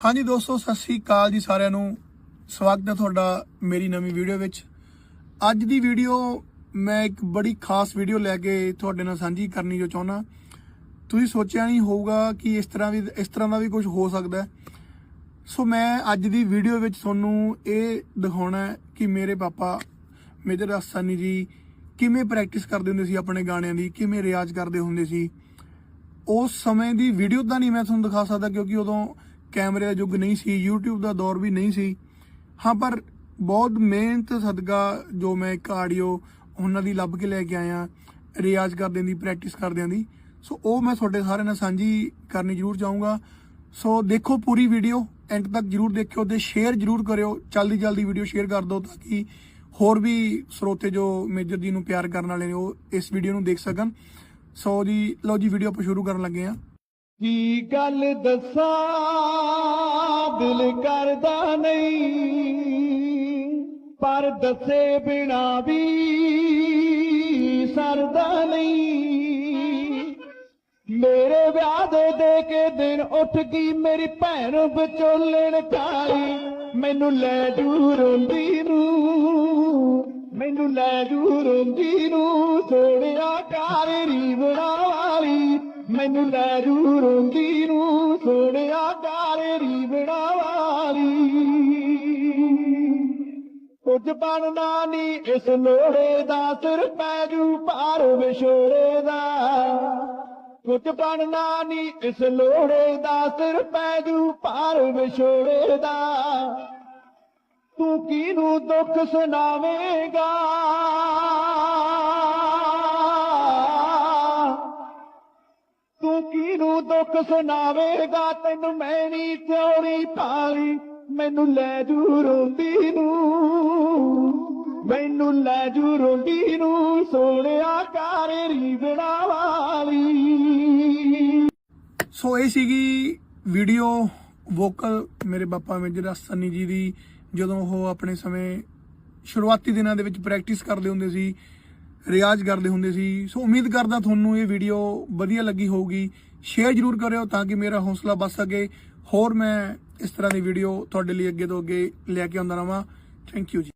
ਹਾਂਜੀ ਦੋਸਤੋ, ਸਤਿ ਸ੍ਰੀ ਅਕਾਲ ਜੀ ਸਾਰਿਆਂ ਨੂੰ। ਸਵਾਗਤ ਹੈ ਤੁਹਾਡਾ ਮੇਰੀ ਨਵੀਂ ਵੀਡੀਓ ਵਿੱਚ। ਅੱਜ ਦੀ ਵੀਡੀਓ ਮੈਂ ਇੱਕ ਬੜੀ ਖਾਸ ਵੀਡੀਓ ਲੈ ਕੇ ਤੁਹਾਡੇ ਨਾਲ ਸਾਂਝੀ ਕਰਨੀ ਜੋ ਚਾਹੁੰਦਾ। ਤੁਸੀਂ ਸੋਚਿਆ ਨਹੀਂ ਹੋਊਗਾ ਕਿ ਇਸ ਤਰ੍ਹਾਂ ਵੀ, ਇਸ ਤਰ੍ਹਾਂ ਦਾ ਵੀ ਕੁਝ ਹੋ ਸਕਦਾ ਸੋ ਮੈਂ ਅੱਜ ਦੀ ਵੀਡੀਓ ਵਿੱਚ ਤੁਹਾਨੂੰ ਇਹ ਦਿਖਾਉਣਾ ਕਿ ਮੇਰੇ ਪਾਪਾ ਮੇਜਰ ਅਸਾਨੀ ਜੀ ਕਿਵੇਂ ਪ੍ਰੈਕਟਿਸ ਕਰਦੇ ਹੁੰਦੇ ਸੀ ਆਪਣੇ ਗਾਣਿਆਂ ਦੀ, ਕਿਵੇਂ ਰਿਆਜ਼ ਕਰਦੇ ਹੁੰਦੇ ਸੀ। ਉਸ ਸਮੇਂ ਦੀ ਵੀਡੀਓ ਤਾਂ ਨਹੀਂ ਮੈਂ ਤੁਹਾਨੂੰ ਦਿਖਾ ਸਕਦਾ ਕਿਉਂਕਿ ਉਦੋਂ ਕੈਮਰੇ ਦਾ ਯੁੱਗ ਨਹੀਂ ਸੀ, YouTube ਦਾ ਦੌਰ ਵੀ ਨਹੀਂ ਸੀ। ਹਾਂ, ਪਰ ਬਹੁਤ ਮਿਹਨਤ ਸਦਕਾ ਜੋ ਮੈਂ ਇੱਕ ਆਡੀਓ ਉਹਨਾਂ ਦੀ ਲੱਭ ਕੇ ਲੈ ਕੇ ਆਇਆ, ਰਿਆਜ਼ ਕਰਦਿਆਂ ਦੀ ਪ੍ਰੈਕਟਿਸ ਕਰਦਿਆਂ ਦੀ। ਸੋ ਉਹ ਮੈਂ ਤੁਹਾਡੇ ਸਾਰਿਆਂ ਨਾਲ ਸਾਂਝੀ ਕਰਨੀ ਜ਼ਰੂਰ ਚਾਹੂੰਗਾ। ਸੋ ਦੇਖੋ ਪੂਰੀ ਵੀਡੀਓ ਐਂਡ ਤੱਕ ਜਰੂਰ ਦੇਖਿਓ ਤੇ ਸ਼ੇਅਰ ਜਰੂਰ ਕਰਿਓ। ਜਲਦੀ ਜਲਦੀ ਵੀਡੀਓ ਸ਼ੇਅਰ ਕਰ ਦਿਓ ਤਾਂ ਕਿ ਹੋਰ ਵੀ ਸਰੋਤੇ ਜੋ ਮੇਜਰ ਜੀ ਨੂੰ ਪਿਆਰ ਕਰਨ ਵਾਲੇ ਨੇ ਉਹ ਇਸ ਵੀਡੀਓ ਨੂੰ ਦੇਖ ਸਕਣ। ਸੋ ਜੀ, ਲਓ ਜੀ ਵੀਡੀਓ ਆਪਾਂ ਸ਼ੁਰੂ ਕਰਨ ਲੱਗੇ ਆ ਕੀ ਗੱਲ ਦੱਸਾਂ? ਦਿਲ ਕਰਦਾ ਨਹੀਂ। ਪਰ ਦੱਸੇ ਬਿਨਾ ਵੀ ਸਰਦਾ ਨਹੀਂ। ਮੇਰੇ ਵਿਆਹ ਦੇ ਦੇ ਕੇ ਦਿਨ ਉੱਠ ਗਈ ਮੇਰੀ ਭੈਣ ਵਿਚੋਲਣ ਕਾਲੀ ਮੈਨੂੰ ਲੈ ਜੂ ਰੋਂਦੀ ਨੂੰ, ਮੈਨੂੰ ਲੈ ਜੂ ਰੋਂਦੀ ਨੂੰ, ਸੋਹਣਿਆ ਕਾਰ ਮੈਨੂੰ ਲੈ ਜੂ ਰੋਂਦੀ ਨੂੰ ਸੋਹਣਿਆ ਕਾਰ ਰੀਵਣਾ ਵਾਲੀ ਕੁਝ ਬਣਨਾ ਨਹੀਂ ਇਸ ਲੋੜੇ ਦਾ, ਸਿਰ ਪੈ ਜੂ ਪਾਰ ਵਿਛੋੜੇ ਦਾ। ਕੁਝ ਬਣਨਾ ਨਹੀਂ ਇਸ ਲੋੜੇ ਦਾ, ਸਿਰ ਪੈ ਜੂ ਪਾਰ ਵਿਛੋੜੇ ਦਾ। ਤੂੰ ਕਿਹਨੂੰ ਦੁੱਖ ਸੁਣਾਵੇਂਗਾ? ਤੂੰ ਦੁੱਖ ਸੁਣਾਵੇਗਾ, ਤੈਨੂੰ ਮੈਂ ਨਹੀਂ ਪਾਲੀ, ਮੈਨੂੰ ਲੈ ਜੂ ਰੋਂਦੀ ਨੂੰ। ਮੈਨੂੰ ਲੈ ਜੂ ਰੋਂਦੀ ਨੂੰ, ਸੋਹਣਿਆ ਕਾਰ ਰੀਵਣਾ ਵਾਲੀ। ਸੋ ਇਹ ਸੀਗੀ ਵੀਡੀਓ ਵੋਕਲ ਮੇਰੇ ਪਾਪਾ ਮੇਜਰ ਹਸਨੀ ਜੀ ਦੀ, ਜਦੋਂ ਉਹ ਆਪਣੇ ਸਮੇਂ ਸ਼ੁਰੂਆਤੀ ਦਿਨਾਂ ਦੇ ਵਿੱਚ ਪ੍ਰੈਕਟਿਸ ਕਰਦੇ ਹੁੰਦੇ ਸੀ, ਰਿਆਜ਼ ਕਰਦੇ ਹੁੰਦੇ ਸੀ। ਸੋ ਉਮੀਦ ਕਰਦਾ ਤੁਹਾਨੂੰ ਇਹ ਵੀਡੀਓ ਵਧੀਆ ਲੱਗੀ ਹੋਊਗੀ। ਸ਼ੇਅਰ ਜਰੂਰ ਕਰਿਓ ਤਾਂ ਕਿ ਮੇਰਾ ਹੌਸਲਾ ਵੱਧ ਸਕੇ। ਹੋਰ ਮੈਂ ਇਸ ਤਰ੍ਹਾਂ ਦੀ ਵੀਡੀਓ ਤੁਹਾਡੇ ਲਈ ਅੱਗੇ ਤੋਂ ਅੱਗੇ ਲੈ ਕੇ ਆਉਂਦਾ ਰਵਾਂ ਥੈਂਕ ਯੂ ਜੀ।